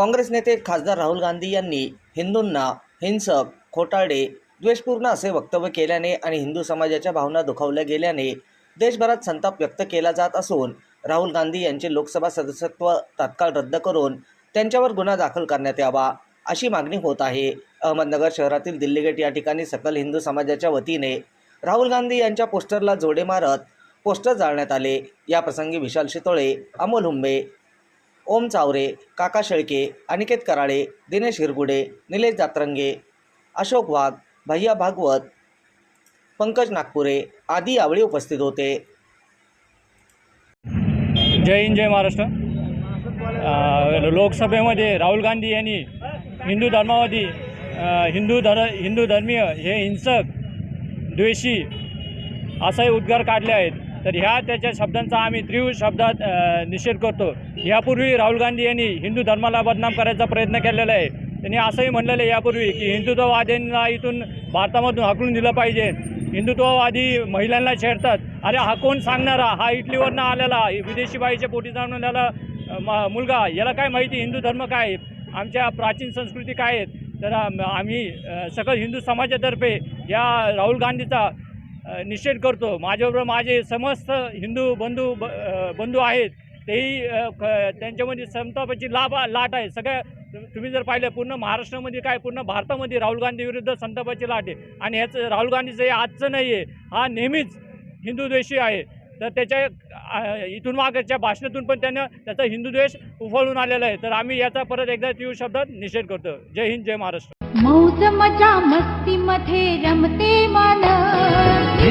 काँग्रेस नेते खासदार राहुल गांधी यांनी हिंदूंना हिंसक खोटाडे द्वेषपूर्ण असे वक्तव्य केल्याने आणि हिंदू समाजाच्या भावना दुखावल्या गेल्याने देशभरात संताप व्यक्त केला जात असून राहुल गांधी यांचे लोकसभा सदस्यत्व तात्काळ रद्द करून त्यांच्यावर गुन्हा दाखल करण्यात यावा अशी मागणी होत आहे. अहमदनगर शहरातील दिल्ली गेट या ठिकाणी सकल हिंदू समाजाच्या वतीने राहुल गांधी यांच्या पोस्टरला जोडे मारत पोस्टर जाळण्यात आले. या प्रसंगी विशाल शितोळे अमोल हुंबे ओम चावरे काका शेळके अनिकेत कराळे दिनेश हिरगुडे निलेश जात्रंगे अशोक वाघ भैया भागवत पंकज नागपुरे आदी यावेळी उपस्थित होते. जय हिंद जय महाराष्ट्र. लोकसभेमध्ये राहुल गांधी यांनी हिंदू धर्मावादी हिंदू धर हिंदू धर्मीय हे हिंसक द्वेषी असाही उद्गार काढले आहेत. तर ह्या त्याच्या शब्दांचा आम्ही तीव्र शब्दात निषेध करतो. यापूर्वी राहुल गांधी यांनी हिंदू धर्माला बदनाम करायचा प्रयत्न केलेला आहे. त्यांनी असंही म्हणलेलं आहे यापूर्वी की हिंदुत्ववाद्यांना इथून भारतामधून हकलून दिलं पाहिजे. हिंदुत्ववादी महिलांना छेडतात. अरे हा कोण सांगणारा? हा इटलीवरनं आलेला विदेशी बाईच्या पोटी जाऊन आलेला म- मुलगा. याला काय माहिती हिंदू धर्म काय आहे? आमच्या प्राचीन संस्कृती काय आहेत? तर आम्ही सकल हिंदू समाजातर्फे या राहुल गांधीचा निषेध करतो. माझ्याबरोबर माझे समस्त हिंदू बंधू ब बंधू आहेत. तेही त्यांच्यामध्ये संतापाची लाभ लाट आहे. सगळ्या तुम्ही जर पाहिलं पूर्ण महाराष्ट्रामध्ये काय पूर्ण भारतामध्ये राहुल गांधी विरुद्ध संतापाची लाट आहे. आणि ह्याचं राहुल गांधीचं हे आजचं नाही आहे. हा नेहमीच हिंदूद्वेषी आहे. तर त्याच्या इथून मागच्या भाषणातून पण त्यानं त्याचा हिंदुद्वेष उफळून उफाळून आलेला आहे. तर आम्ही याचा परत एकदा तीव्र शब्दात निषेध करतो. जय हिंद जय महाराष्ट्र. मौज मजा मस्ती मध्ये रमते मन.